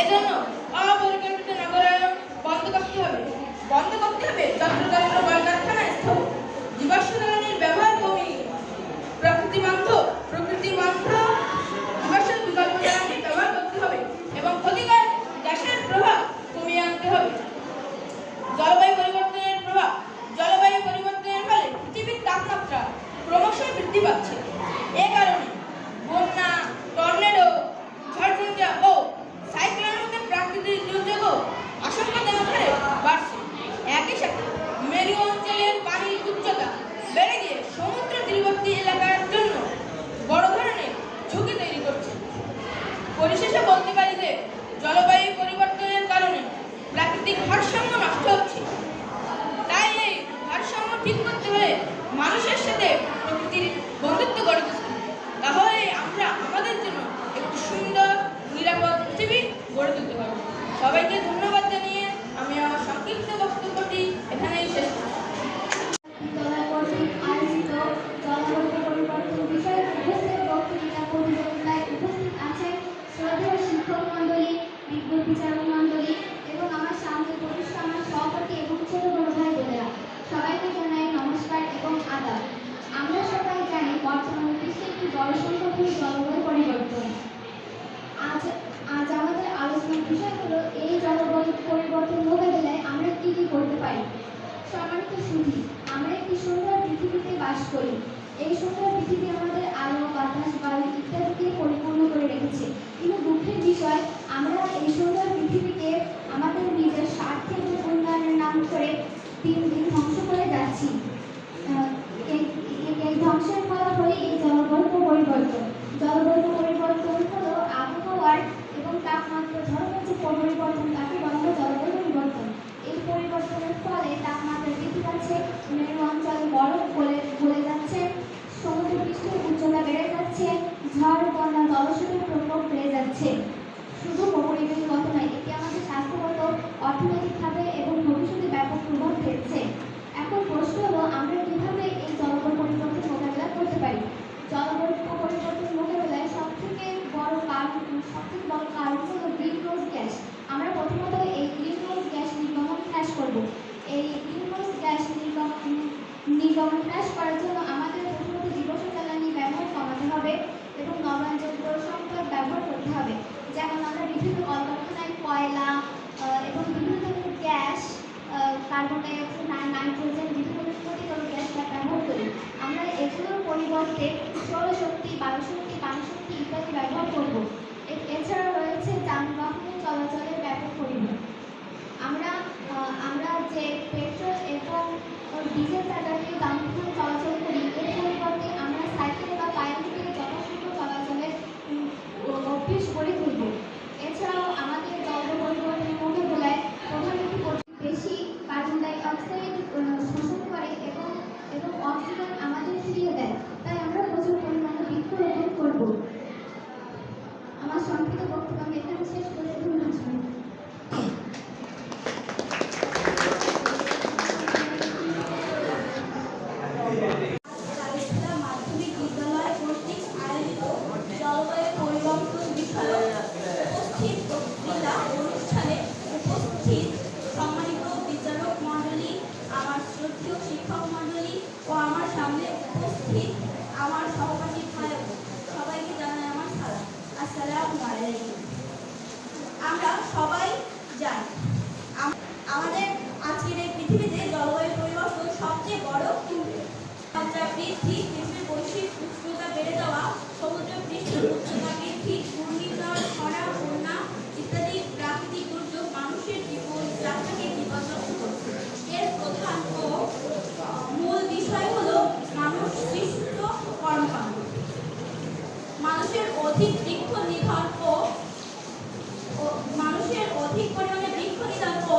এজন্য অপরিকল্পিত নগরায়ণ বন্ধ করতে হবে। বন্ধ করতে হবে? যন্ত্রতন্ত্র বয়কার আছি করতে সৌরশক্তি বায়ুশক্তি পানিশক্তি ইত্যাদি ব্যবহার করব। এছাড়া রয়েছে যানবাহন চলাচলের ব্যাপক পরিমাণ। আমরা আমরা যে পেট্রোল এবং ডিজেল চালিত যানবাহন চলাচল করি, এর পরিবর্তে আমরা সাইকেল বা পায়ে থেকে যথাসম্ভ চলাচলের অভ্যেস গড়ে তুলব। এছাড়াও আমাদের জল পরিবর্তনের মোকাবিলায় প্রধানত বেশি কার্বন ডাইঅক্সাইড শোষণ করে এবং এবং অক্সিজেন আমাদের ফিরিয়ে দেয়। 哎呀这不就是 যায় আমাদের আজকের এই পৃথিবীতে জলবায়ু পরিবর্তন সবচেয়ে বড় তাপমাত্রা বৃদ্ধি পৃথিবীর বৈশ্বিক উষ্ণতা বেড়ে যাওয়া, সমুদ্র পৃষ্ঠের উচ্চতা বৃদ্ধি, ঘূর্ণিঝড়, খরা, বন্যা ইত্যাদি প্রাকৃতিক দুর্যোগ মানুষের জীবন যাত্রাকে বিপদগ্রস্ত করছে। এর প্রধান ও মূল বিষয় হল মানুষ সৃষ্ট কর্মকাণ্ড। মানুষের অধিক বৃক্ষ নিধন অধিক পরিমাণে বৃক্ষ নিধন ও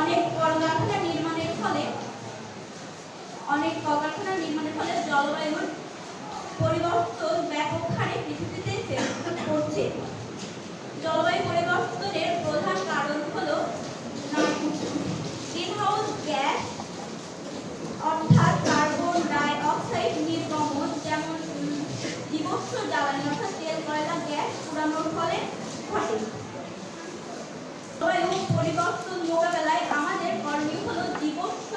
অনেক কলকারখানা নির্মাণের ফলে, অনেক কলকারখানা নির্মাণের ফলে জলবায়ুর পরিবর্তন ব্যাপক হারে পৃথিবীতে পড়ছে। জলবায়ু পরিবর্তনের প্রধান কারণ হল গ্রিনহাউস গ্যাস, অর্থাৎ কার্বন ডাই অক্সাইড নির্গমন, যেমন জীবস্ব জ্বালানি অর্থাৎ তেল, কয়লা, গ্যাস পুরানোর ফলে ঘটে। পরিবর্তন মোকাবেলায় আমাদের করণীয় হলো জীবস্ব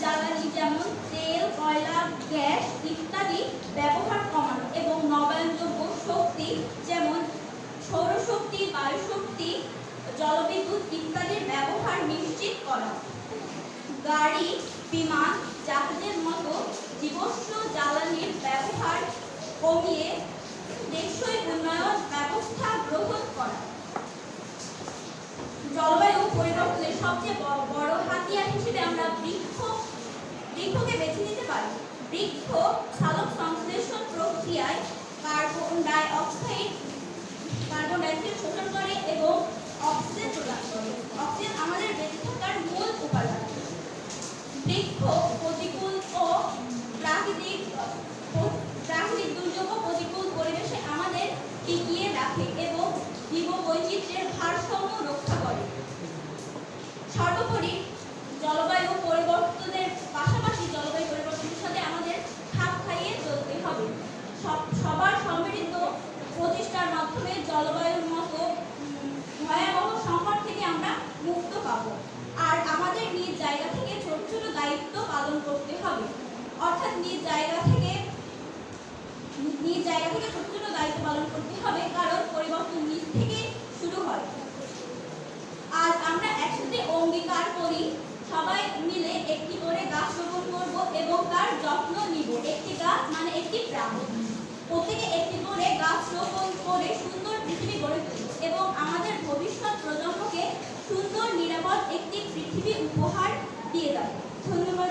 জ্বালানি যেমন তেল, কয়লা, গ্যাস ইত্যাদি ব্যবহার কমানো এবং নবায়নযোগ্য শক্তি যেমন সৌরশক্তি, বায়ুশক্তি, জলবিদ্যুৎ ইত্যাদির ব্যবহার নিশ্চিত করা। গাড়ি, বিমান, জাহাজের মতো জীবস্ব জ্বালানির ব্যবহার কমিয়ে টেকসই উন্নয়ন ব্যবস্থা গ্রহণ করা। জলবায়ু পরিবর্তনের সবচেয়ে বড় হাতিয়ার হিসেবে আমরা বৃক্ষ, বৃক্ষকে বেছে নিতে পারি। বৃক্ষ সালোক সংশ্লেষণ প্রক্রিয়ায় carbon dioxide carbon dioxide শোষণ করে এবং অক্সিজেন প্রদান করে অক্সিজেন আমাদের বেঁচে থাকার মূল উপাদান বৃক্ষ প্রতিকূল ও প্রাকৃতিক প্রাকৃতিক দুর্যোগ ও প্রতিকূল পরিবেশে আমাদের টিকিয়ে রাখে এবং জীববৈচিত্র্যের ভারসাম্য রক্ষা করে সর্বোপরি জলবায়ু পরিবর্তনের পাশাপাশি জলবায়ু পরিবর্তনের সাথে আমাদের খাপ খাইয়ে চলতে হবে সব সবার সম্মিলিত প্রচেষ্টার মাধ্যমে জলবায়ুর মতো উম, ভয়াবহ সংকট থেকে আমরা মুক্ত পাবো আর আমাদের নিজ জায়গা থেকে ছোট ছোট দায়িত্ব পালন করতে হবে। অর্থাৎ নিজ জায়গা থেকে, নিজ জায়গা থেকে ছোট ছোট দায়িত্ব পালন করতে হবে, কারণ পরিবর্তন নিজ থেকে শুরু হয়। আজ আমরা একসাথে অঙ্গীকার করি, সবাই মিলে একটি করে গাছ রোপণ করব এবং তার যত্ন নিব। একটি গাছ মানে একটি প্রাণ। প্রত্যেকে একটি করে গাছ রোপণ করে সুন্দর পৃথিবী গড়ে তুলব এবং আমাদের ভবিষ্যৎ প্রজন্মকে সুন্দর, নিরাপদ একটি পৃথিবী উপহার দিয়ে যাব ধন্যবাদ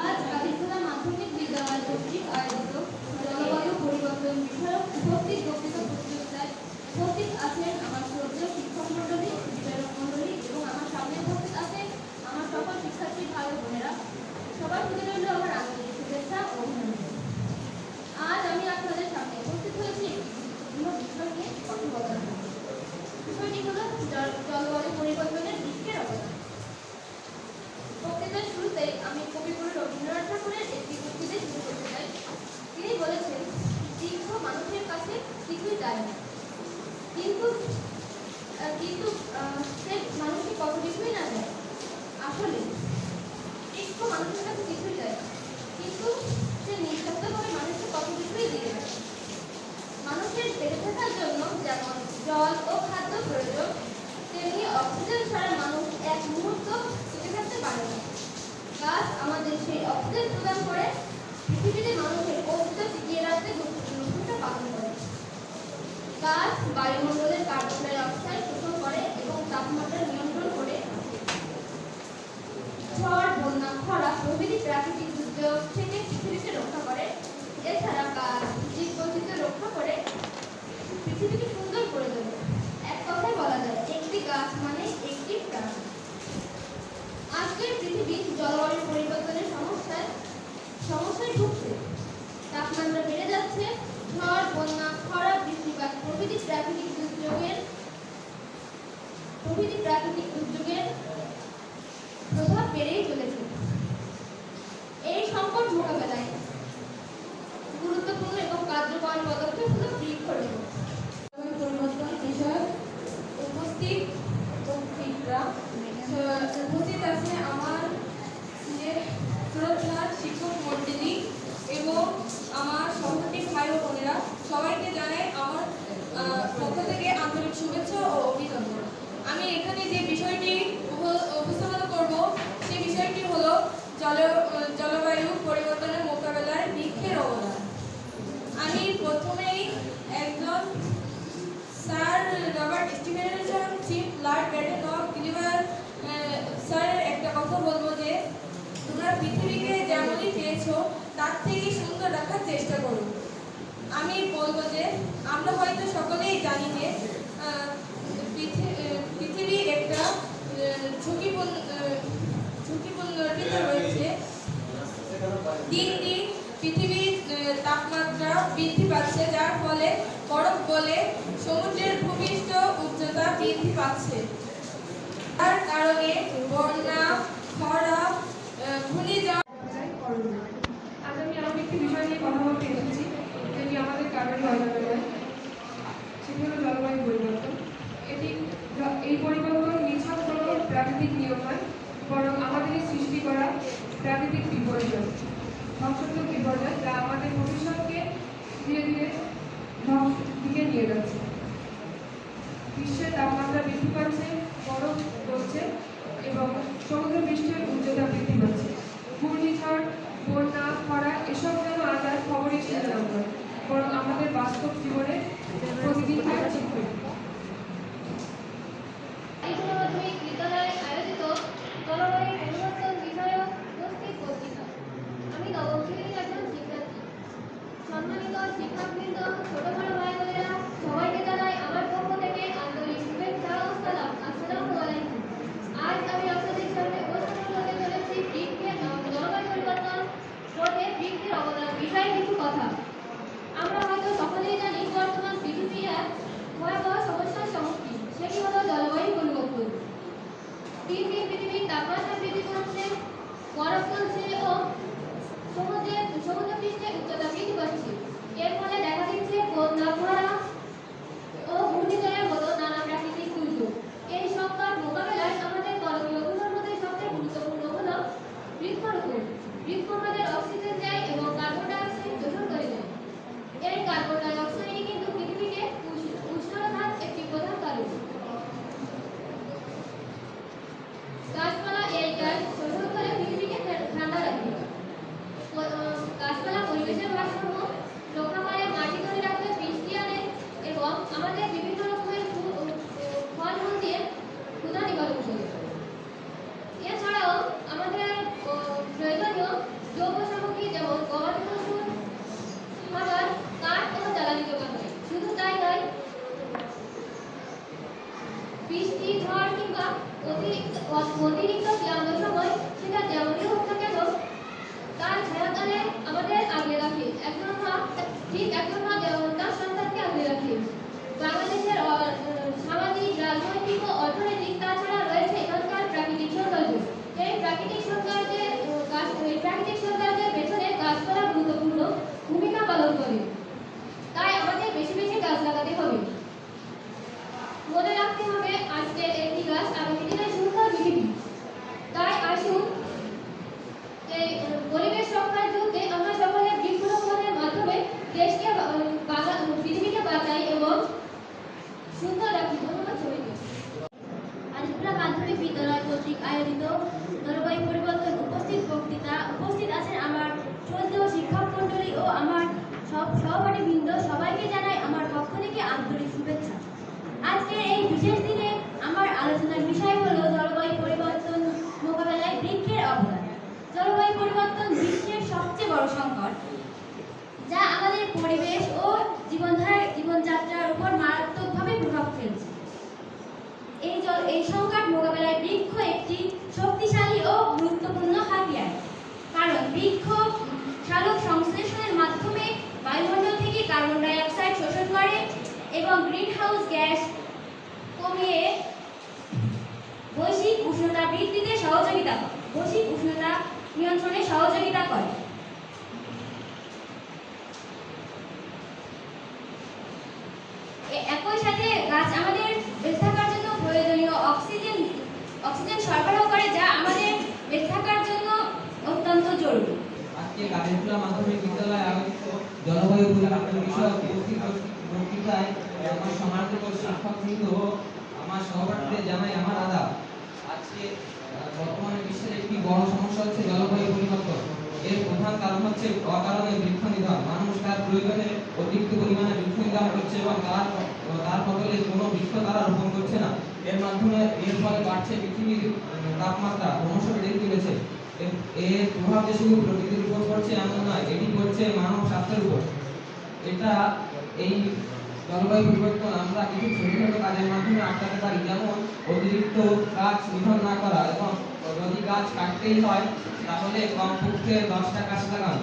আজ কালীতলা মাধ্যমিক বিদ্যালয় কর্তৃক আয়োজিত জলবায়ু পরিবর্তন বিষয়ক উপস্থিত বক্তৃতা প্রতিযোগিতায় উপস্থিত আছেন আমার শ্রদ্ধেয় শিক্ষক মণ্ডলী বিচারক মণ্ডলী এবং আমার সামনে উপস্থিত আছেন আমার সকল শিক্ষার্থী ভাই ও বোনেরা সবার প্রতি রইল আমার আন্তরিক শুভেচ্ছা ও অভিনন্দন আজ আমি আপনাদের সামনে উপস্থিত হয়েছি একটি গুরুত্বপূর্ণ বিষয় নিয়ে কথা বলার জন্য। বিষয়টি হলো জল- জলবায়ু পরিবর্তনের দিকের অবদান বক্তৃতার শুরুতে আমি কবিগুরু রবীন্দ্রনাথ ঠাকুরের একটি উক্তিতে শুরু করতে চাই তিনি বলেছেন বৃক্ষ মানুষের কাছে কিছুই চায় না কিন্তু আহ, কিন্তু মানুষকে কত কিছুই না দেয় আসলে বৃক্ষ মানুষের কাছে কিছুই চায় না কিন্তু সে নিঃশব্দভাবে মানুষকে কত কিছুই দিয়ে দেয় মানুষের বেঁচে থাকার জন্য যেমন জল ও খাদ্য প্রয়োজন তেমনি অক্সিজেন ছাড়া মানুষ এক মুহূর্ত টিকে থাকতে পারে না গাছ আমাদের সেই অক্সিজেন প্রদান করে পৃথিবীতে মানুষের অস্তিত্ব টিকিয়ে রাখতে গুরুত্বপূর্ণ ভূমিকা পালন করে গাছ বায়ুমণ্ডলের কার্বন ডাই অক্সাইড শোষণ করে এবং তাপমাত্রা নিয়ন্ত্রণ করে ঝড় বন্যা খরা প্রভৃতি প্রাকৃতিক দুর্যোগ থেকে পৃথিবীকে রক্ষা করে। এছাড়া গাছ জীববৈচিত্র্য রক্ষা করে পৃথিবীকে সুন্দর করে তোলে। এক কথায় বলা যায়, একটি গাছ মানে একটি প্রাণ। আজকের পৃথিবী জলবায়ু পরিবর্তনের সমস্যায় সমস্যায় ভুগছে। তাপমাত্রা বেড়ে যাচ্ছে, ঝড়, বন্যা, খরা, বৃষ্টিপাত প্রভৃতি প্রাকৃতিক দুর্যোগের প্রভৃতি প্রাকৃতিক দুর্যোগের প্রথমেই একজন sir Robert Stevenson chief lord Batten of Gulliver স্যারের একটা কথা বলব যে, তোমরা পৃথিবীকে যেমনই পেয়েছ, তার থেকে সুন্দর রাখার চেষ্টা করো। আমি বলব যে, আমরা হয়তো সকলেই জানি যে পৃথিবী একটা ঝুঁকিপূর্ণ ভিতরে রয়েছে। দিন দিন পৃথিবীর তাপমাত্রা বৃদ্ধি পাচ্ছে, যার ফলে বরফ গলে সমুদ্রের ভূপৃষ্ঠ উচ্চতা বৃদ্ধি পাচ্ছে। তার কারণে বন্যা, খরা ঘূর্ণিঝড় আজ আমি এমন একটি বিষয় নিয়ে কথা বলতে এসেছি, যেটি আমাদের কারণে অজানা সেটি হলো জলবায়ু পরিবর্তন। এটি এই পরিবর্তন নিছক কোনো প্রাকৃতিক নিয়ম নয়, বরং আমাদেরই সৃষ্টি করা প্রাকৃতিক বিপর্যয়। ধ্বংসাত্মক বিপর্যয় যা আমাদের ভবিষ্যৎকে ধীরে ধীরে ধ্বংসের দিকে নিয়ে যাচ্ছে। বিশ্বের তাপমাত্রা বৃদ্ধি পাচ্ছে, বরফ গলছে এবং সমুদ্র পৃষ্ঠের উচ্চতা বৃদ্ধি পাচ্ছে। ঘূর্ণিঝড়, বন্যা, খরা এসব যেন আজ খবরই শিরোনাম নয় বরং আমাদের বাস্তব জীবনে প্রতিদিনকার চিত্র উচ্চ মাধ্যমিক বিদ্যালয়ে আয়োজিত জলবায়ু পরিবর্তন বিষয়ক উপস্থিত বক্তৃতা আমি নবম শ্রেণির একজন শিক্ষার্থী সম্মানিত শিক্ষকবৃন্দ ছোট বড় ভাই বোনেরা সবাইকে জানাই আমার পক্ষ থেকে আন্তরিক শুভেচ্ছা ও সালাম আসসালামু আলাইকুম আজ আমি আপনাদের সামনে উপস্থাপন করতে চলেছি বৃক্ষের জলবায়ু পরিবর্তন রোধে বৃক্ষের অবদান কিছু কথা। আমরা হয়তো সকলেই জানি বর্তমান পৃথিবী ভয়াবহ সমস্যার সম্মুখীন। সেটি হলো জলবায়ু পরিবর্তন। দিন দিন পৃথিবীর তাপমাত্রা বৃদ্ধি পাচ্ছে বরফ গলছে ও সমুদ্রের সমুদ্র পৃষ্ঠের উচ্চতা বৃদ্ধি পাচ্ছে। এর ফলে দেখা দিচ্ছে বন্যা খরা ও ঘূর্ণিঝড়ের মতো নানা প্রাকৃতিক দুর্যোগ। এই সংকট মোকাবেলায় আমাদের করণীয়গুলোর মধ্যে সবচেয়ে গুরুত্বপূর্ণ হলো বৃক্ষরোপণ। বৃক্ষ এই কার্বন ডাই অক্সাইড কিন্তু পৃথিবীকে উষ্ণ- উষ্ণতার একটি প্রধান কারণ গাছপালা এই গ্যাস শোষণ করে পৃথিবীকে ঠা- ঠান্ডা রাখে প- আহ, গাছপালা পরিবেশের ভারসাম্য রক্ষা করে মাটি ধরে রাখতে বৃষ্টি আনে এবং আমাদের বিভিন্ন রকমের ফু- ও- ফলমূল দিয়ে ক্ষুধা নিবারণ করে এছাড়াও আমাদের ও, প্রয়োজনীয় যৌগ সামগ্রী যেমন গবাদি পশু খাবার কাঠ ও জ্বালানি যোগান দেয় শুধু তাই নয় বৃষ্টি ঝড় কিংবা অতিরিক্ত ক্লান্ত সময় সেটা যেমনই হোক না কেন, তার ছায়াতলে আমাদের আগলে রাখে। একজন ঠিক একজন তার সন্তানকে আগলে রাখে। বাংলাদেশের সামাজিক, রাজনৈতিক অর্থনৈতিক তাছাড়া রয়েছে এখানকার প্রাকৃতিক সৌন্দর্য। এই প্রাকৃতিক সৌন্দর্যের এই প্রাকৃতিক সৌন্দর্যের পেছনে গাছপালা গুরুত্বপূর্ণ ভূমিকা পালন করে। তাই আমাদের বেশি বেশি গাছ লাগাতে হবে। মনে রাখতে হবে আজকের একটি গাছ আগামী দিনের সুন্দর পৃথিবী তাই আসুন এই আহ, পরিবেশ রক্ষার যুগে আমরা সকলে বৃক্ষরোপণের মাধ্যমে দেশকে বা- বাগা- পৃথিবীকে বাঁচাই এবং সুন্দর রাখি ধন্যবাদ সবাইকে আলিপুরা মাধ্যমিক বিদ্যালয় কর্তৃক আয়োজিত জলবায়ু পরিবর্তন উপস্থিত বক্তৃতা উপস্থিত আছেন আমার শ্রদ্ধেয় শিক্ষক মণ্ডলী ও আমার সব সহপাঠীবৃন্দ সবাইকে জানাই আমার পক্ষ থেকে আন্তরিক শুভেচ্ছা আজকের এই বিশেষ দিনে আমার আলোচনার বিষয় হলো জলবায়ু পরিবর্তন মোকাবেলায় বৃক্ষের অবদান জলবায়ু পরিবর্তন বিশ্বের সবচেয়ে বড় সংকট যা আমাদের পরিবেশ ও জীবনধারা জীবনযাত্রার উপর মারাত্মকভাবে প্রভাব ফেলছে। এই এই সংকট মোকাবেলায় বৃক্ষ একটি শক্তিশালী ও গুরুত্বপূর্ণ হাতিয়ার। কারণ বৃক্ষ সালোক সংশ্লেষণের মাধ্যমে বায়ুমণ্ডল থেকে কার্বন ডাই অক্সাইড শোষণ করে এবং গ্রিনহাউস গ্যাস কমিয়ে বৈশ্বিক উষ্ণতা বৃদ্ধিতে সহযোগিতা করে, বৈশ্বিক উষ্ণতা নিয়ন্ত্রণে সহযোগিতা করে এ- একই সাথে গাছ আমাদের বেঁচে থাকার জন্য প্রয়োজনীয় অক্সিজেন অক্সিজেন সরবরাহ করে যা আমাদের বেঁচে থাকার জন্য অত্যন্ত জরুরি আজকে গাজীপুরা মাধ্যমিক বিদ্যালয়ে আয়োজিত জলবায়ু পরিবর্তন বিষয়ক বক্তৃতায় আমার সমাজের শিক্ষকবৃন্দ ও আমার সহপাঠীদের জানাই আমার আদা আজকে বর্তমানে বিশ্বের একটি বড় সমস্যা হচ্ছে জলবায়ু পরিবর্তন। এর প্রধান কারণ হচ্ছে অকারণে বৃক্ষ নিধন। মানুষ তার প্রয়োজনে অতিরিক্ত পরিমাণে বৃক্ষ নিধন করছে এবং তার তার বদলে কোনো বৃক্ষ তারা রোপণ করছে না। এর মাধ্যমে, এর ফলে বাড়ছে পৃথিবীর তাপমাত্রা। ক্রমশ বেড়ে চলেছে। এর- প্রভাব যে শুধু প্রকৃতির উপর পড়ছে, এমন নয়, এটি পড়ছে মানব স্বাস্থ্যের উপর। এটা এই জলবায়ু পরিবর্তন আমরা কিছু ছোট ছোট কাজের মাধ্যমে আটকাতে পারি, যেমন অতিরিক্ত গাছ নিধন না করা এবং যদি গাছ কাটতেই হয়, তাহলে কমপক্ষে দশটা গাছ লাগান।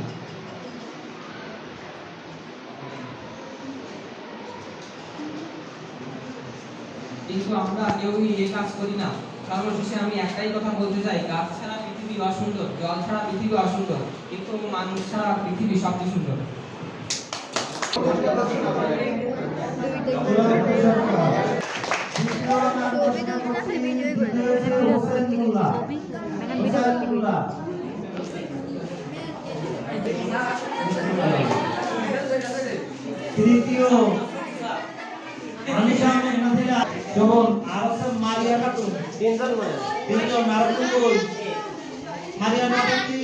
কিন্তু আমরা কেউই এই কাজ করি না। সর্বশেষে আমি একটাই কথা বলতে চাই, গাছ ছাড়া পৃথিবী অসুন্দর, জল ছাড়া পৃথিবী অসুন্দর কিন্তু মানুষ ছাড়া পৃথিবী সবচেয়ে সুন্দর। তৃতীয় আনিশা আহমেদ নাজিরা যেমন আরসেম মারিয়া খাতুন তিনজন তিনজন আরসেম কই মারিয়া নাকি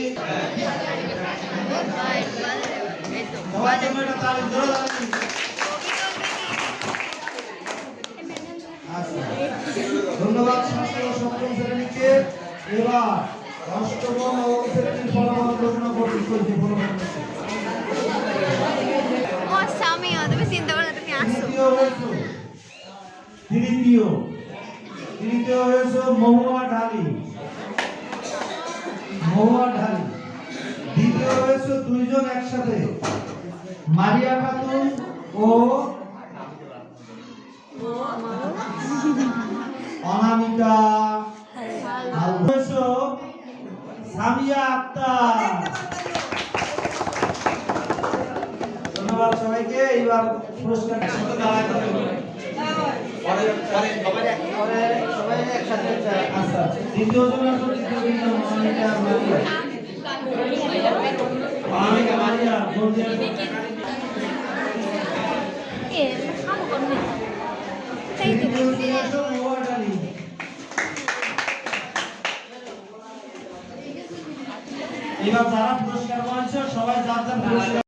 সবার জন্য একটা তালি জোরে তালি ধন্যবাদ ষষ্ঠ ও সপ্তম শ্রেণীকে। এবার অষ্টম ও শ্রেণির ফলাফল ঘোষণা করতে চলছে ফলাফল ও স্বামী তুমি চিন্তা করো তুমি আসো। তৃতীয় তৃতীয় হয়েছে মহুয়া ঢালি। মহুয়া ঢালি। দ্বিতীয় হয়েছে দুইজন একসাথে। মারিয়া খাতুন ও অনামিকা। সামিয়া আক্তার। ধন্যবাদ সবাইকে, এইবার পুরস্কার সাথে এবার যারা পুরস্কার পাচ্ছে সবাই যার যার পুরস্কার